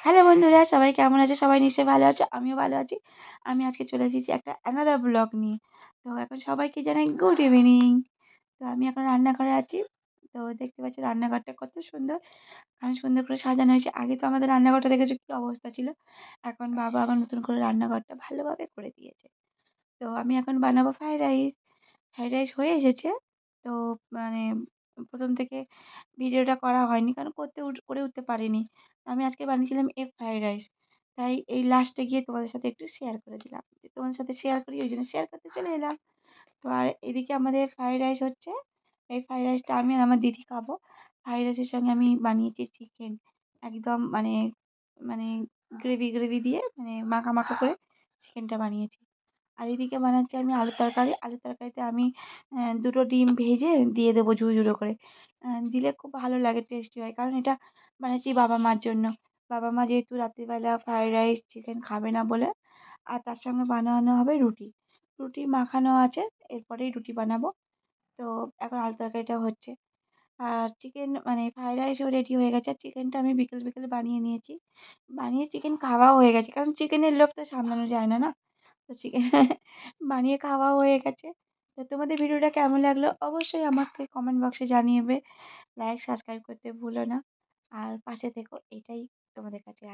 Hello বন্ধুরা, সবাই কেমন আছে? সবাই নিশ্চয়ই ভালো আছে, আমিও ভালো আছি। আমি আজকে চলে এসেছি একটা অ্যানাদার ব্লগ নিয়ে। তো এখন সবাইকে জানাই গুড ইভিনিং তো আমি এখন রান্নাঘরে আছি। তো দেখতে পাচ্ছি রান্নাঘরটা কত সুন্দর। কারণ সুন্দর করে সাজানো হয়েছে। আগে তো আমাদের রান্নাঘরটা দেখেছ কী অবস্থা ছিল? এখন বাবা আবার নতুন করে রান্নাঘরটা ভালোভাবে করে দিয়েছে। তো আমি এখন বানাবো ফ্রাইড রাইস ফ্রাইড রাইস হয়ে এসেছে। তো মানে প্রথম থেকে ভিডিওটা করা হয়নি। কারণ করতে করে উঠতে পারিনি। আমি আজকে বানিয়েছিলাম এগ ফ্রাইড রাইস। তাই এই লাস্টে গিয়ে তোমাদের সাথে একটু শেয়ার করে দিলাম। তোমাদের সাথে শেয়ার করি, ওই জন্য শেয়ার করতে চলে এলাম। তো আর এদিকে আমাদের ফ্রাইড রাইস হচ্ছে, এই ফ্রাইড রাইসটা আমি আর আমার দিদি খাব। ফ্রাইড রাইসের সঙ্গে আমি বানিয়েছি চিকেন। একদম মানে মানে গ্রেভি গ্রেভি দিয়ে মানে মাখা মাখা করে চিকেনটা বানিয়েছি। আর এদিকে বানাচ্ছি আমি আলুর তরকারি। আলুর তরকারিতে আমি দুটো ডিম ভেজে দিয়ে দেবো ঝুড়ো ঝুড়ো করে দিলে খুব ভালো লাগে টেস্টি হয়। কারণ এটা বানাচ্ছি বাবা মার জন্য। বাবা মা যেহেতু রাত্রিবেলা ফ্রায়েড রাইস চিকেন খাবে না বলে, আর তার সঙ্গে বানানো হবে রুটি। রুটি মাখানো আছে, এরপরেই রুটি বানাবো। তো এখন আলু তরকারিটা হচ্ছে। আর চিকেন মানে ফ্রায়েড রাইসও রেডি হয়ে গেছে। আর চিকেনটা আমি বিকেল বিকেল বানিয়ে নিয়েছি। বানিয়ে চিকেন খাওয়াও হয়ে গেছে। কারণ চিকেনের লোভ তো সামলানো যায় না না? বানিয়ে খাওয়া হয়ে গেছে। তো তোমাদের ভিডিওটা কেমন লাগল অবশ্যই আমাকে কমেন্ট বক্সে জানিয়েবে। লাইক সাবস্ক্রাইব করতে ভুলো না। আর পাশে থেকো, এটাই তোমাদের কাছে